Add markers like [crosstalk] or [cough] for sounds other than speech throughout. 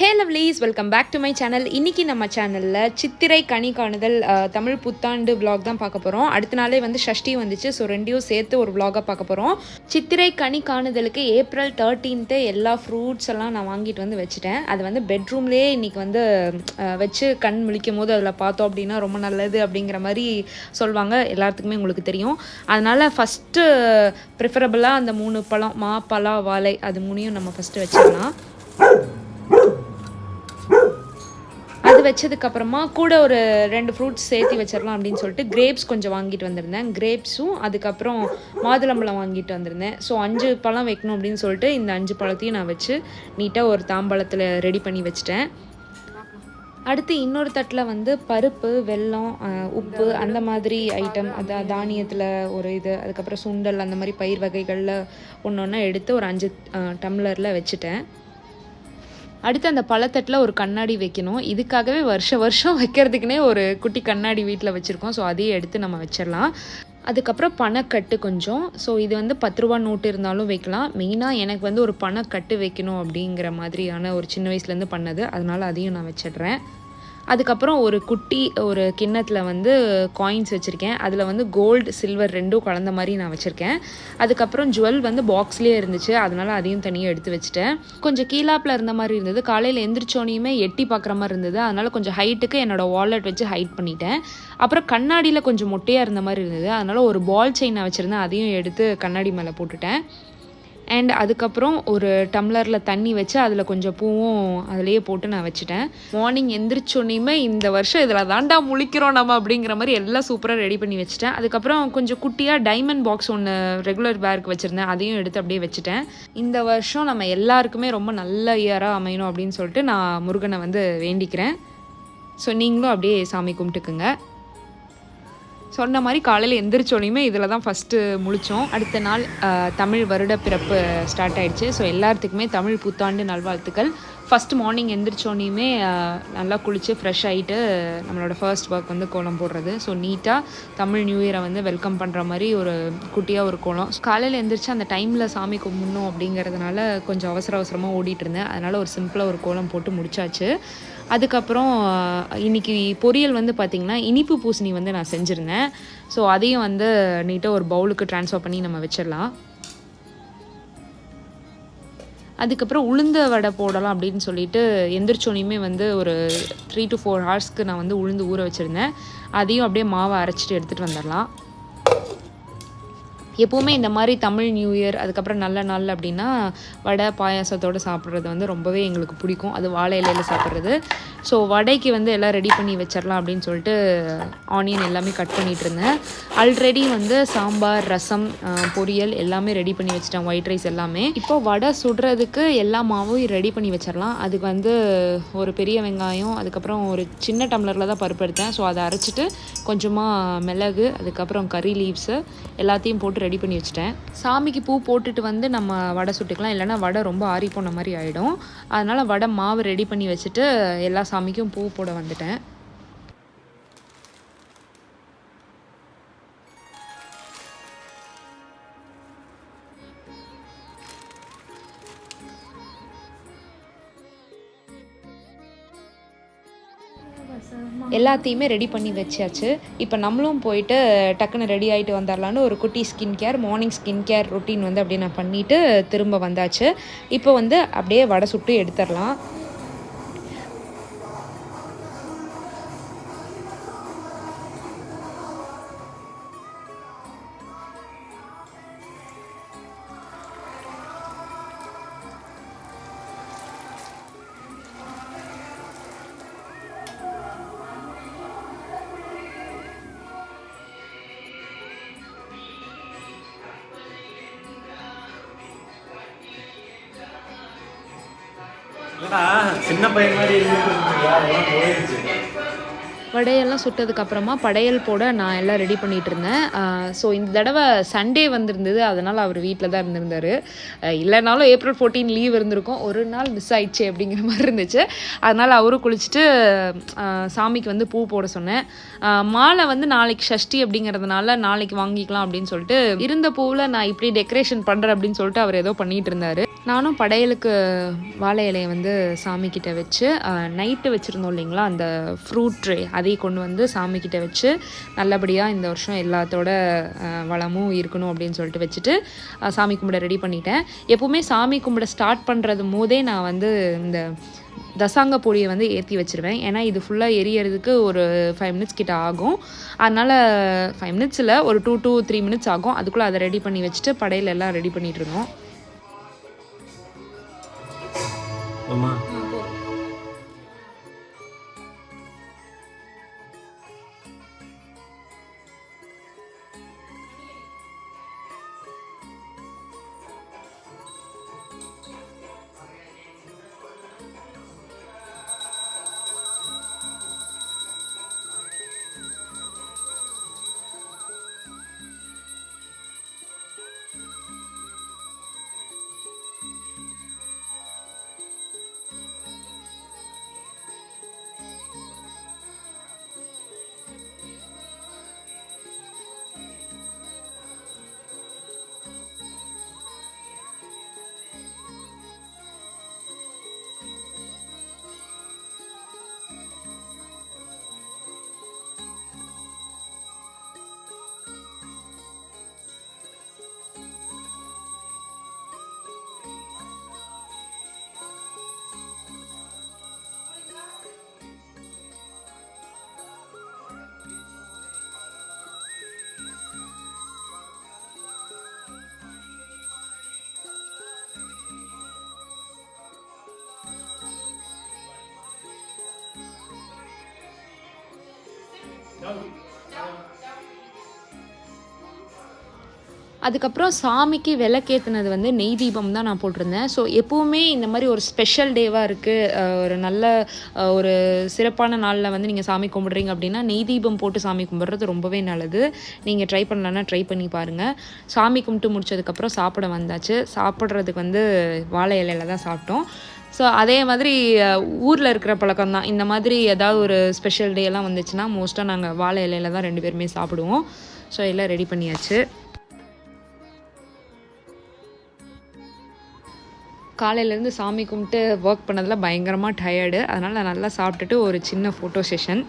Hey lovelies welcome back to my channel இன்றைக்கி நம்ம சேனலில் சித்திரை கனி காணுதல் தமிழ் புத்தாண்டு vlog தான் பார்க்க போகிறோம் அடுத்த நாளே வந்து ஷஷ்டி வந்துச்சு. ஸோ ரெண்டையும் சேர்த்து ஒரு vlog-ஆ பார்க்க போகிறோம் சித்திரை கனி காணுதலுக்கு ஏப்ரல் தேர்ட்டீன்த்து எல்லா ஃப்ரூட்ஸ் எல்லாம் நான் வாங்கிட்டு வந்து வச்சுட்டேன். அது வந்து பெட்ரூம்லேயே இன்றைக்கி வந்து வச்சு கண் முழிக்கும் போது அதில் பார்த்தோம் அப்படின்னா ரொம்ப நல்லது அப்படிங்கிற மாதிரி சொல்லுவாங்க எல்லாத்துக்குமே உங்களுக்கு தெரியும். அதனால் ஃபஸ்ட்டு ப்ரிஃபரபுளாக அந்த மூணு பழம் மா பலா வாழை அது மூணையும் நம்ம ஃபஸ்ட்டு வச்சுக்கலாம். அது வச்சதுக்கு அப்புறமா கூட ஒரு ரெண்டு ஃப்ரூட்ஸ் சேர்த்து வச்சிடலாம் அப்படின்னு சொல்லிட்டு கிரேப்ஸ் கொஞ்சம் வாங்கிட்டு வந்திருந்தேன். கிரேப்ஸும் அதுக்கப்புறம் மாதுளம்பழம் வாங்கிட்டு வந்திருந்தேன். ஸோ அஞ்சு பழம் வைக்கணும் அப்படின்னு சொல்லிட்டு இந்த அஞ்சு பழத்தையும் நான் வச்சு நீட்டாக ஒரு தாம்பழத்தில் ரெடி பண்ணி வச்சிட்டேன். அடுத்து இன்னொரு தட்டில் வந்து பருப்பு வெல்லம் உப்பு அந்த மாதிரி ஐட்டம் அது தானியத்தில் ஒரு இது அதுக்கப்புறம் சுண்டல் அந்த மாதிரி பயிர் வகைகளில் ஒன்று ஒன்றா எடுத்து ஒரு அஞ்சு டம்ளரில் வச்சுட்டேன். அடுத்து அந்த பழத்தட்டில் ஒரு கண்ணாடி வைக்கணும். இதுக்காகவே வருஷ வருஷம் வைக்கிறதுக்குனே ஒரு குட்டி கண்ணாடி வீட்டில் வச்சுருக்கோம். ஸோ அதையே எடுத்து நம்ம வச்சிடலாம். அதுக்கப்புறம் பணக்கட்டு கொஞ்சம். ஸோ இது வந்து பத்து ரூபா நோட்டு இருந்தாலும் வைக்கலாம். மெயினாக எனக்கு வந்து ஒரு பணக்கட்டு வைக்கணும் அப்படிங்கிற மாதிரியான ஒரு சின்ன வயசுலேருந்து பண்ணது. அதனால அதையும் நான் வச்சிடுறேன். அதுக்கப்புறம் ஒரு குட்டி ஒரு கிண்ணத்தில் வந்து காயின்ஸ் வச்சுருக்கேன். அதில் வந்து கோல்டு சில்வர் ரெண்டும் கலந்த மாதிரி நான் வச்சுருக்கேன். அதுக்கப்புறம் ஜுவல் வந்து பாக்ஸ்லேயே இருந்துச்சு. அதனால் அதையும் தனியாக எடுத்து வச்சுட்டேன். கொஞ்சம் கீழாப்பில் இருந்த மாதிரி இருந்தது. காலையில் எந்திரிச்சோனையுமே எட்டி பார்க்குற மாதிரி இருந்தது. அதனால் கொஞ்சம் ஹைட்டுக்கு என்னோடய வாலெட் வச்சு ஹைட் பண்ணிட்டேன். அப்புறம் கண்ணாடியில் கொஞ்சம் மொட்டையாக இருந்த மாதிரி இருந்தது. அதனால் ஒரு பால் செயினை வச்சுருந்தேன். அதையும் எடுத்து கண்ணாடி மேலே போட்டுட்டேன். அண்ட் அதுக்கப்புறம் ஒரு டம்ளரில் தண்ணி வச்சு அதில் கொஞ்சம் பூவும் அதிலேயே போட்டு நான் வச்சுட்டேன். மார்னிங் எந்திரிச்சோன்னையுமே இந்த வருஷம் இதில் தாண்டா முழிக்கிறோம் நம்ம அப்படிங்கிற மாதிரி எல்லாம் சூப்பராக ரெடி பண்ணி வச்சுட்டேன். அதுக்கப்புறம் கொஞ்சம் குட்டியாக டைமண்ட் பாக்ஸ் ஒன்று ரெகுலர் பேருக்கு வச்சுருந்தேன். அதையும் எடுத்து அப்படியே வச்சுட்டேன். இந்த வருஷம் நம்ம எல்லாருக்குமே ரொம்ப நல்ல இயராக அமையணும் அப்படின்னு சொல்லிட்டு நான் முருகனை வந்து வேண்டிக்கிறேன். ஸோ நீங்களும் அப்படியே சாமி கும்பிட்டுக்குங்க. சொன்ன மாதிரி காலையில் எந்திரிச்சோனையுமே இதில் தான் ஃபஸ்ட்டு முழிச்சோம். அடுத்த நாள் தமிழ் வருட பிறப்பு ஸ்டார்ட் ஆயிடுச்சு. ஸோ எல்லாத்துக்குமே தமிழ் புத்தாண்டு நல்வாழ்த்துக்கள். ஃபஸ்ட்டு மார்னிங் எந்திரிச்சோனையுமே நல்லா குளித்து ஃப்ரெஷ் ஆகிட்டு நம்மளோட ஃபர்ஸ்ட் ஒர்க் வந்து கோலம் போடுறது. ஸோ நீட்டாக தமிழ் நியூ இயரை வந்து வெல்கம் பண்ணுற மாதிரி ஒரு குட்டியாக ஒரு கோலம். காலையில் எந்திரிச்சு அந்த டைமில் சாமி கும்பிடணும் அப்படிங்கிறதுனால கொஞ்சம் அவசர அவசரமாக ஓடிட்டு இருந்தேன். அதனால் ஒரு சிம்பிளாக ஒரு கோலம் போட்டு முடிச்சாச்சு. அதுக்கப்புறம் இன்னைக்கு பொரியல் வந்து பார்த்திங்கன்னா இனிப்பு பூசணி வந்து நான் செஞ்சுருந்தேன். ஸோ அதையும் வந்து நீட்டாக ஒரு பவுலுக்கு ட்ரான்ஸ்ஃபர் பண்ணி நம்ம வச்சிடலாம். அதுக்கப்புறம் உளுந்த வடை போடலாம் அப்படின்னு சொல்லிட்டு எந்திரிச்சோனையுமே வந்து ஒரு த்ரீ டு ஃபோர் ஹவர்ஸ்க்கு நான் வந்து உளுந்து ஊற வச்சுருந்தேன். அதையும் அப்படியே மாவை அரைச்சிட்டு எடுத்துகிட்டு வந்துடலாம். எப்போவுமே இந்த மாதிரி தமிழ் நியூ இயர் அதுக்கப்புறம் நல்ல நாள் அப்படின்னா வடை பாயாசத்தோடு சாப்பிட்றது வந்து ரொம்பவே எங்களுக்கு பிடிக்கும். அது வாழை இலையில் சாப்பிட்றது. ஸோ வடைக்கு வந்து எல்லாம் ரெடி பண்ணி வச்சிடலாம் அப்படின்னு சொல்லிட்டு ஆனியன் எல்லாமே கட் பண்ணிட்டு இருந்தேன். ஆல்ரெடி வந்து சாம்பார் ரசம் பொரியல் எல்லாமே ரெடி பண்ணி வச்சிட்டேன். ஒயிட் ரைஸ் எல்லாமே. இப்போ வடை சுடுறதுக்கு எல்லா மாவும் ரெடி பண்ணி வச்சிடலாம் அதுக்கு வந்து ஒரு பெரிய வெங்காயம் அதுக்கப்புறம் ஒரு சின்ன டம்ளரில் தான் பருப்பு எடுத்தேன். ஸோ அதை அரைச்சிட்டு கொஞ்சமாக மிளகு அதுக்கப்புறம் கறி லீவ்ஸு எல்லாத்தையும் போட்டு ரெடி பண்ணி வச்சிட்டேன். சாமிக்கு பூ போட்டுட்டு வந்து நம்ம வடை சுட்டுக்கலாம். இல்லைன்னா வடை ரொம்ப ஆறி போன மாதிரி ஆகிடும் அதனால் வடை மாவு ரெடி பண்ணி வச்சுட்டு எல்லா சாமிக்கும் பூ போட வந்துட்டேன். எல்லாத்தையுமே ரெடி பண்ணி வச்சாச்சு. இப்போ நம்மளும் போயிட்டு டக்குன்னு ரெடி ஆகிட்டு வந்துடலான்னு ஒரு குட்டி skin care morning skin care routine வந்து அப்படியே நான் பண்ணிவிட்டு திரும்ப வந்தாச்சு. இப்போ வந்து அப்படியே வடை சுட்டு எடுத்துடலாம் சின்ன பையன் மாதிரி இருந்துட்டு போயிடுச்சு வடையெல்லாம் சுட்டதுக்கப்புறமா படையல் போட நான் எல்லாம் ரெடி பண்ணிகிட்டு இருந்தேன். ஸோ இந்த தடவை சண்டே வந்திருந்தது அதனால் அவர் வீட்டில் தான் இருந்திருந்தார். இல்லைனாலும் ஏப்ரல் ஃபோர்டீன் லீவ் இருந்திருக்கும். ஒரு நாள் மிஸ் ஆயிடுச்சு அப்படிங்கிற மாதிரி இருந்துச்சு. அதனால் அவரும் குளிச்சுட்டு சாமிக்கு வந்து பூ போட சொன்னேன். மாலை வந்து நாளைக்கு ஷஷ்டி அப்படிங்கிறதுனால நாளைக்கு வாங்கிக்கலாம் அப்படின்னு சொல்லிட்டு இருந்த பூவில் நான் இப்படி டெக்கரேஷன் பண்ணுறேன் அப்படின்னு சொல்லிட்டு அவர் ஏதோ பண்ணிகிட்டு இருந்தார். நானும் படையலுக்கு வாழை இலையை வந்து சாமிக்கிட்ட வச்சு நைட்டு வச்சுருந்தோம் இல்லைங்களா அந்த ஃப்ரூட் ட்ரே அதையும் கொண்டு வந்து சாமிக்கிட்ட வச்சு நல்லபடியாக இந்த வருஷம் எல்லாத்தோட வளமும் இருக்கணும் அப்படின்னு சொல்லிட்டு வச்சுட்டு சாமி கும்பிட ரெடி பண்ணிட்டேன். எப்போவுமே சாமி கும்பிட ஸ்டார்ட் பண்ணுறது போதே நான் வந்து இந்த தசாங்க பொடியை வந்து ஏற்றி வச்சிருவேன். ஏன்னா இது ஃபுல்லாக எரியறதுக்கு ஒரு ஃபைவ் மினிட்ஸ் கிட்ட ஆகும். அதனால் ஃபைவ் மினிட்ஸில் ஒரு டூ டூ த்ரீ மினிட்ஸ் ஆகும். அதுக்குள்ளே அதை ரெடி பண்ணி வச்சுட்டு படையில எல்லாம் ரெடி பண்ணிட்டு இருந்தோம் அதுக்கப்புறம் சாமிக்கு விளக்கேற்றினது வந்து நெய் தீபம் தான் நான் போட்டிருந்தேன். ஸோ எப்போவுமே இந்த மாதிரி ஒரு ஸ்பெஷல் டேவாக இருக்குது ஒரு நல்ல ஒரு சிறப்பான நாளில் வந்து நீங்கள் சாமி கும்பிட்றீங்க அப்படின்னா நெய் தீபம் போட்டு சாமி கும்பிட்றது ரொம்பவே நல்லது. நீங்கள் ட்ரை பண்ணலன்னா ட்ரை பண்ணி பாருங்கள் சாமி கும்பிட்டு முடிச்சதுக்கப்புறம் சாப்பிட வந்தாச்சு. சாப்பிட்றதுக்கு வந்து வாழை இலையில தான் சாப்பிட்டோம். ஸோ அதே மாதிரி ஊரில் இருக்கிற பழக்கம் தான். இந்த மாதிரி ஏதாவது ஒரு ஸ்பெஷல் டேலாம் வந்துச்சுன்னா மோஸ்ட்டாக நாங்கள் வாழை இலையில தான் ரெண்டு பேருமே சாப்பிடுவோம். ஸோ எல்லாம் ரெடி பண்ணியாச்சு. காலையிலேருந்து சாமி கும்பிட்டு ஒர்க் பண்ணதில் பயங்கரமாக டயர்டு அதனால் நல்லா சாப்பிட்டுட்டு ஒரு சின்ன ஃபோட்டோ செஷன்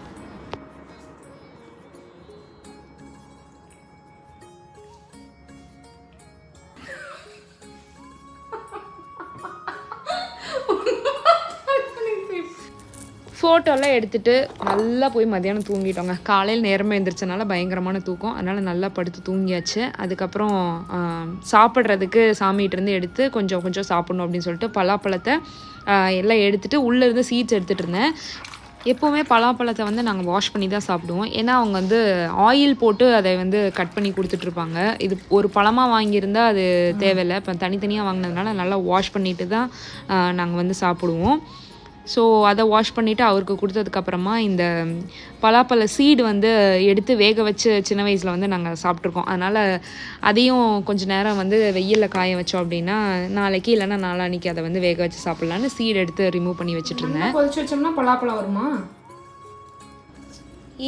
ஃபோட்டோலாம் எடுத்துட்டு நல்லா போய் மதியானம் தூங்கிட்டோங்க. காலையில் நேரமாக எழுந்திரிச்சனால பயங்கரமான தூக்கம். அதனால் நல்லா படுத்து தூங்கியாச்சு. அதுக்கப்புறம் சாப்பிட்றதுக்கு சாமிகிட்ட இருந்து எடுத்து கொஞ்சம் கொஞ்சம் சாப்பிட்ணும் அப்படின்னு சொல்லிட்டு பலாப்பழத்தை எல்லாம் எடுத்துட்டு உள்ளே இருந்து சீட்ஸ் எடுத்துகிட்டு இருந்தேன். எப்போவுமே பலாப்பழத்தை வந்து நாங்கள் வாஷ் பண்ணி தான் சாப்பிடுவோம். ஏன்னா அவங்க வந்து ஆயில் போட்டு அதை வந்து கட் பண்ணி கொடுத்துட்ருப்பாங்க இது ஒரு பழமாக வாங்கியிருந்தா அது தேவையில்லை. இப்போ தனித்தனியாக வாங்கினதுனால நல்லா வாஷ் பண்ணிட்டு தான் நாங்கள் வந்து சாப்பிடுவோம். ஸோ அதை வாஷ் பண்ணிவிட்டு அவருக்கு கொடுத்ததுக்கப்புறமா இந்த பலாப்பழ சீடு வந்து எடுத்து வேக வச்சு சின்ன வயசில் வந்து நாங்கள் சாப்பிட்ருக்கோம் அதனால் அதையும் கொஞ்ச நேரம் வந்து வெயிலில் காய வச்சோம் அப்படின்னா நாளைக்கு இல்லைன்னா நாளான்னைக்கு அதை வந்து வேக வச்சு சாப்பிட்லான்னு சீடு எடுத்து ரிமூவ் பண்ணி வச்சுட்டு இருந்தேன். கொதிச்சு வச்சோம்னா பலாப்பழம் வருமா?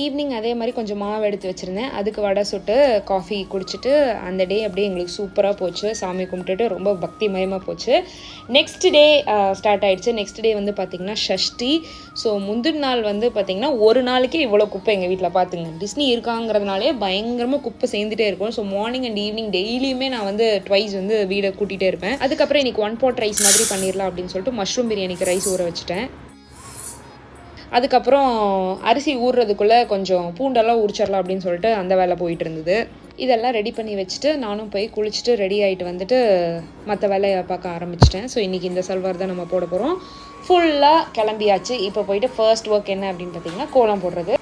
ஈவினிங் அதே மாதிரி கொஞ்சம் மாவு எடுத்து வச்சுருந்தேன். அதுக்கு வடை சுட்டு காஃபி குடிச்சிட்டு அந்த டே அப்படியே எங்களுக்கு சூப்பராக போச்சு. சாமி கும்பிட்டுட்டு ரொம்ப பக்தி மயமாக போச்சு நெக்ஸ்ட் டே ஸ்டார்ட் ஆகிடுச்சு நெக்ஸ்ட் டே வந்து பார்த்திங்கன்னா ஷஷ்டி. ஸோ முந்தின நாள் வந்து பார்த்திங்கன்னா ஒரு நாளைக்கே இவ்வளோ குப்பை எங்கள் வீட்டில் பார்த்துங்க டிஸ்னி இருக்காங்கிறதுனாலே பயங்கரமாக குப்பை சேர்ந்துட்டே இருக்கும். ஸோ மார்னிங் அண்ட் ஈவினிங் டெய்லியுமே நான் வந்து ட்வைஸ் வந்து வீடை கூட்டிகிட்டே இருப்பேன். அதுக்கப்புறம் இன்னைக்கு ஒன் பாட் ரைஸ் மாதிரி பண்ணிடலாம் அப்படின்னு சொல்லிட்டு மஷ்ரூம் பிரியாணிக்கு ரைஸ் ஊற வச்சுட்டேன். அதுக்கப்புறம் அரிசி ஊறுறதுக்குள்ளே கொஞ்சம் பூண்டெல்லாம் உரிச்சிடலாம் அப்படின்னு சொல்லிட்டு அந்த வேலை போயிட்டு இருந்தது இதெல்லாம் ரெடி பண்ணி வச்சுட்டு நானும் போய் குளிச்சுட்டு ரெடி ஆகிட்டு வந்துட்டு மற்ற வேலையை பார்க்க ஆரம்பிச்சிட்டேன். ஸோ இன்றைக்கி இந்த சல்வார் தான் நம்ம போட போகிறோம் ஃபுல்லாக கிளம்பியாச்சு. இப்போ போயிட்டு ஃபர்ஸ்ட் ஒர்க் என்ன அப்படின்னு பார்த்தீங்கன்னா கோலம் போடுறது.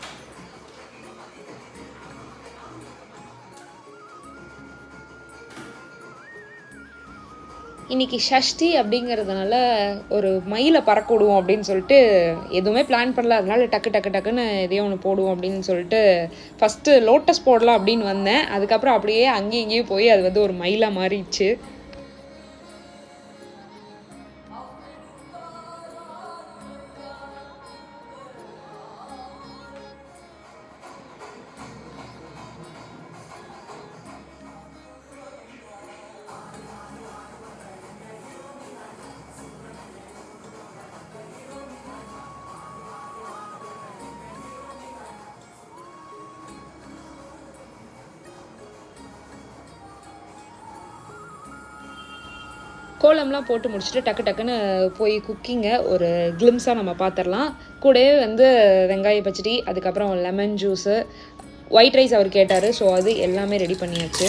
இன்னைக்கு ஷஷ்டி அப்படிங்கிறதுனால ஒரு மயிலை பறக்க விடுவோம் அப்படின்னு சொல்லிட்டு எதுவுமே பிளான் பண்ணல. அதனால டக்கு டக்கு டக்குன்னு எதையோ ஒன்று போடுவோம் அப்படின்னு சொல்லிட்டு ஃபஸ்ட்டு லோட்டஸ் போடலாம் அப்படின்னு வந்தேன். அதுக்கப்புறம் அப்படியே அங்கேயும் இங்கேயும் போய் அது வந்து ஒரு மயிலாக மாறிடுச்சு. கோலம்லாம் போட்டு முடிச்சுட்டு டக்கு டக்குன்னு போய் குக்கிங்கை ஒரு கிளிம்ஸாக நம்ம பார்த்துடலாம் கூடவே வந்து வெங்காய பச்சடி அதுக்கப்புறம் லெமன் ஜூஸு ஒயிட் ரைஸ் அவர் கேட்டார். ஸோ அது எல்லாமே ரெடி பண்ணியாச்சு.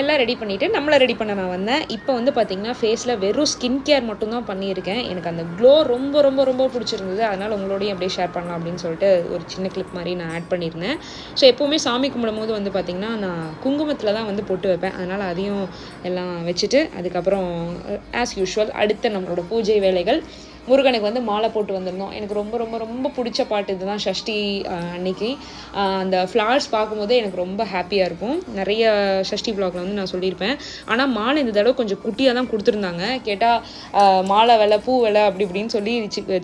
எல்லாம் ரெடி பண்ணிவிட்டு நம்மளை ரெடி பண்ண நான் வந்தேன். இப்போ வந்து பார்த்தீங்கன்னா ஃபேஸில் வெறும் ஸ்கின் கேர் மட்டும்தான் பண்ணியிருக்கேன். எனக்கு அந்த க்ளோ ரொம்ப ரொம்ப ரொம்ப பிடிச்சிருந்தது. அதனால் உங்களோடையும் அப்படியே ஷேர் பண்ணலாம் அப்படின்னு சொல்லிட்டு ஒரு சின்ன கிளிப் மாதிரி நான் ஆட் பண்ணியிருந்தேன். ஸோ எப்போவுமே சாமி கும்பிடும்போது வந்து பார்த்திங்கன்னா நான் குங்குமத்தில் தான் வந்து பொட்டு வைப்பேன். அதனால் அதையும் எல்லாம் வச்சுட்டு அதுக்கப்புறம் ஆஸ் யூஷுவல் அடுத்த நம்மளோட பூஜை வேலைகள். முருகனுக்கு வந்து மாலை போட்டு வந்திருந்தோம். எனக்கு ரொம்ப ரொம்ப ரொம்ப பிடிச்ச பாட்டு இதுதான் ஷஷ்டி அன்னைக்கு. அந்த ஃப்ளவர்ஸ் பார்க்கும்போதே எனக்கு ரொம்ப ஹாப்பியாக இருக்கும். நிறைய ஷஷ்டி vlogல வந்து நான் சொல்லியிருப்பேன். ஆனால் மாலை இந்த தடவை கொஞ்சம் குட்டியாக தான் கொடுத்துருந்தாங்க. கேட்டால் மாலை விலை பூ விலை அப்படி இப்படின்னு சொல்லி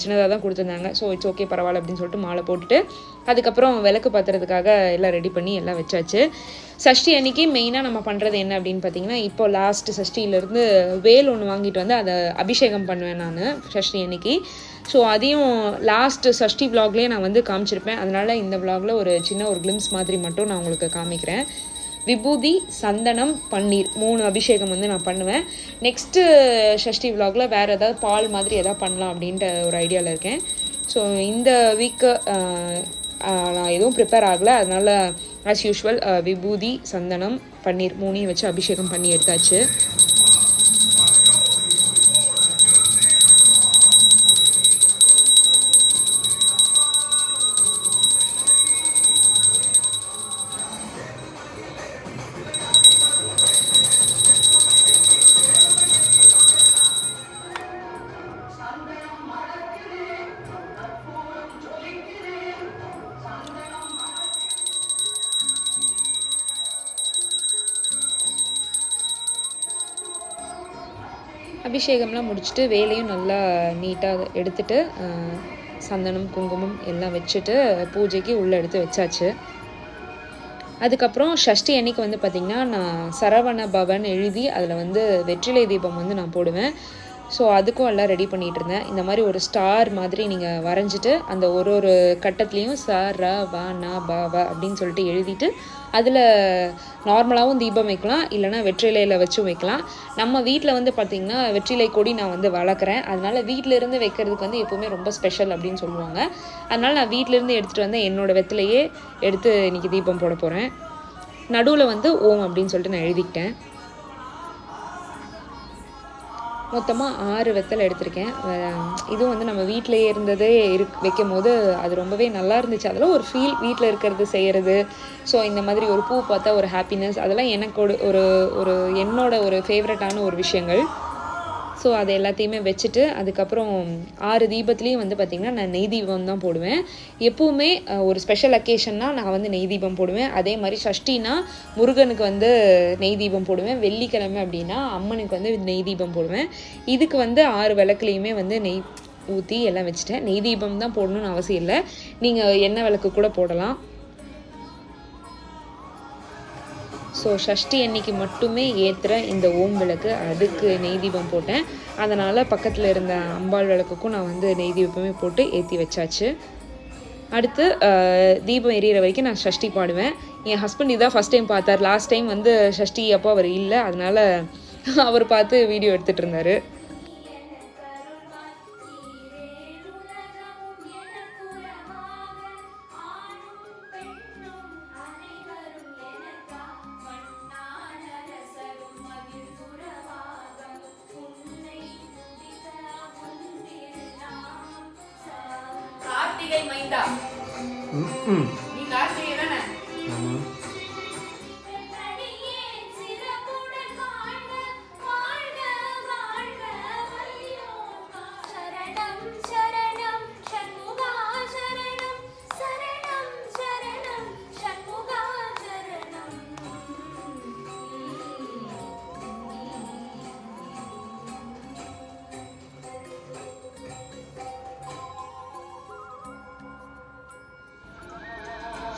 சின்னதாக தான் கொடுத்துருந்தாங்க. ஸோ இட்ஸ் ஓகே பரவாயில்ல அப்படின்னு சொல்லிட்டு மாலை போட்டுட்டு அதுக்கப்புறம் விளக்கு பாத்துறதுக்காக எல்லாம் ரெடி பண்ணி எல்லாம் வச்சாச்சு. சஷ்டி அன்னைக்கு மெயினாக நம்ம பண்ணுறது என்ன அப்படின்னு பார்த்தீங்கன்னா இப்போ லாஸ்ட் சஷ்டியிலேருந்து வேல் ஒன்று வாங்கிட்டு வந்து அதை அபிஷேகம் பண்ணுவேன் நான் சஷ்டி அன்னைக்கு. ஸோ அதையும் லாஸ்ட் சஷ்டி விலாக்லேயே நான் வந்து காமிச்சிருப்பேன். அதனால் இந்த விலாகில் ஒரு சின்ன ஒரு கிளிம்ஸ் மாதிரி மட்டும் நான் உங்களுக்கு காமிக்கிறேன். விபூதி சந்தனம் பன்னீர் மூணு அபிஷேகம் வந்து நான் பண்ணுவேன். நெக்ஸ்ட்டு ஷஷ்டி விலாகில் வேறு ஏதாவது பால் மாதிரி எதாவது பண்ணலாம் அப்படின்ட்டு ஒரு ஐடியாவில் இருக்கேன். ஸோ இந்த வீக்கு நான் எதுவும் ப்ரிப்பேர் ஆகலை. அதனால் ஆஸ் யூஷுவல் விபூதி சந்தனம் பன்னீர் மூணையும் வச்சு அபிஷேகம் பண்ணி எடுத்தாச்சு. அபிஷேகம்லாம் முடிச்சுட்டு வேலையும் நல்லா நீட்டாக எடுத்துட்டு சந்தனம் குங்குமம் எல்லாம் வச்சுட்டு பூஜைக்கு உள்ளே எடுத்து வச்சாச்சு. அதுக்கப்புறம் ஷஷ்டி அன்னைக்கு வந்து பார்த்திங்கன்னா நான் சரவண பவன் எழுதி அதில் வந்து வெற்றிலை தீபம் வந்து நான் போடுவேன். ஸோ அதுக்கும் எல்லாம் ரெடி பண்ணிகிட்டு இருந்தேன். இந்த மாதிரி ஒரு ஸ்டார் மாதிரி நீங்கள் வரைஞ்சிட்டு அந்த ஒரு ஒரு கட்டத்துலேயும் ச ர வ ந ப வா அப்படின்னு சொல்லிட்டு எழுதிட்டு அதில் நார்மலாகவும் தீபம் வைக்கலாம் இல்லைன்னா வெற்றிலையில் வச்சும் வைக்கலாம். நம்ம வீட்டில் வந்து பார்த்திங்கன்னா வெற்றிலை கொடி நான் வந்து வளர்க்குறேன். அதனால் வீட்டிலேருந்து வைக்கிறதுக்கு வந்து எப்போவுமே ரொம்ப ஸ்பெஷல் அப்படின்னு சொல்லுவாங்க. அதனால் நான் வீட்டிலேருந்து எடுத்துகிட்டு வந்து என்னோட வெத்திலையே எடுத்து இன்றைக்கி தீபம் போட போகிறேன் நடுவில் வந்து ஓம் அப்படின்னு சொல்லிட்டு நான் எழுதிக்கிட்டேன். மொத்தமாக ஆறு வெத்தலை எடுத்திருக்கேன். இதுவும் வந்து நம்ம வீட்டிலேயே இருந்ததே இருக் வைக்கும் போது அது ரொம்பவே நல்லா இருந்துச்சு. அதெல்லாம் ஒரு ஃபீல் வீட்டில் இருக்கிறது செய்கிறது ஸோ இந்த மாதிரி ஒரு பூ பார்த்தா ஒரு ஹாப்பினஸ் அதெல்லாம் எனக்கு ஒரு ஒரு என்னோட ஒரு ஃபேவரட்டான ஒரு விஷயங்கள். ஸோ அது எல்லாத்தையுமே வச்சுட்டு அதுக்கப்புறம் ஆறு தீபத்துலேயும் வந்து பார்த்திங்கன்னா நான் நெய் தீபம் தான் போடுவேன். எப்போவுமே ஒரு ஸ்பெஷல் அக்கேஷன்னா நான் வந்து நெய் தீபம் போடுவேன். அதே மாதிரி ஷஷ்டினா முருகனுக்கு வந்து நெய் தீபம் போடுவேன். வெள்ளிக்கிழமை அப்படின்னா அம்மனுக்கு வந்து நெய் தீபம் போடுவேன். இதுக்கு வந்து ஆறு விளக்குலேயுமே வந்து நெய் ஊற்றி எல்லாம் வச்சுட்டேன். நெய் தீபம் தான் போடணும்னு அவசியம் இல்லை. நீங்கள் எண்ணெய் விளக்கு கூட போடலாம். ஸோ ஷஷ்டி அன்னைக்கு மட்டுமே ஏற்றுற இந்த ஓம் விளக்கு அதுக்கு நெய் தீபம் போட்டேன். அதனால் பக்கத்தில் இருந்த அம்பாள் விளக்குக்கும் நான் வந்து நெய் தீபமே போட்டு ஏற்றி வச்சாச்சு. அடுத்து தீபம் எரியிற வரைக்கும் நான் சஷ்டி பாடுவேன். என் ஹஸ்பண்ட் இதான் ஃபஸ்ட் டைம் பார்த்தார். லாஸ்ட் டைம் வந்து ஷஷ்டி அப்போ அவர் இல்லை. அதனால் அவர் பார்த்து வீடியோ எடுத்துகிட்டு இருந்தார். மைந்தா ம் நீ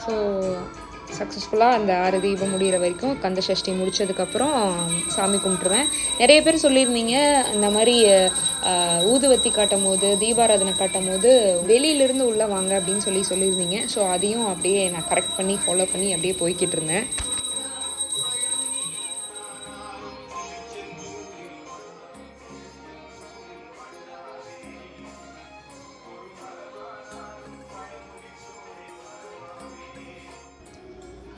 ஸோ சக்ஸஸ்ஃபுல்லாக அந்த ஆறு தீபம் முடிகிற வரைக்கும் கந்த சஷ்டி முடித்ததுக்கப்புறம் சாமி கும்பிட்ருவேன் நிறைய பேர் சொல்லியிருந்தீங்க இந்த மாதிரி ஊதுவத்தி காட்டும் போது தீபாராதனை காட்டும் போது வெளியிலிருந்து உள்ளே வாங்க அப்படின்னு சொல்லி சொல்லியிருந்தீங்க. ஸோ அதையும் அப்படியே நான் கரெக்ட் பண்ணி ஃபாலோ பண்ணி அப்படியே போய்கிட்டு இருந்தேன்.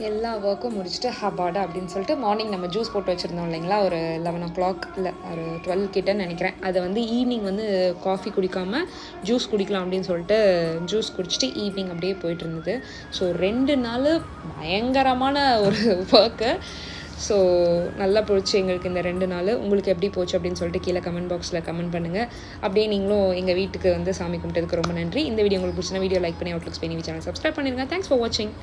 எல்லா ஒர்க்கும் முடிச்சுட்டு ஹபாடா அப்படின்னு சொல்லிட்டு மார்னிங் நம்ம ஜூஸ் போட்டு வச்சுருந்தோம் இல்லைங்களா? ஒரு லெவன் ஓ கிளாக் இல்லை ஒரு டுவெல் கிட்ட நினைக்கிறேன். அதை வந்து ஈவினிங் வந்து காஃபி குடிக்காமல் ஜூஸ் குடிக்கலாம் அப்படின்னு சொல்லிட்டு ஜூஸ் குடிச்சிட்டு ஈவினிங் அப்படியே போயிட்டு இருந்தது. ஸோ ரெண்டு நாள் பயங்கரமான ஒரு [laughs] ஒர்க்கு ஸோ நல்லா போச்சு எங்களுக்கு இந்த ரெண்டு நாள். உங்களுக்கு எப்படி போச்சு அப்படின்னு சொல்லிட்டு கீழே கமெண்ட் பாக்ஸில் கமெண்ட் பண்ணுங்கள் அப்படியே நீங்களும் எங்கள் வீட்டுக்கு வந்து சாமி கும்பிட்டதுக்கு ரொம்ப நன்றி. இந்த வீடியோ உங்களுக்கு பிடிச்சினா வீடியோ லைக் பண்ணி அவுட்லுக்ஸ் பண்ணி சேனல் சப்ஸ்கிரைப் பண்ணிடுங்க. தேங்க்ஸ் ஃபார் வாட்சிங்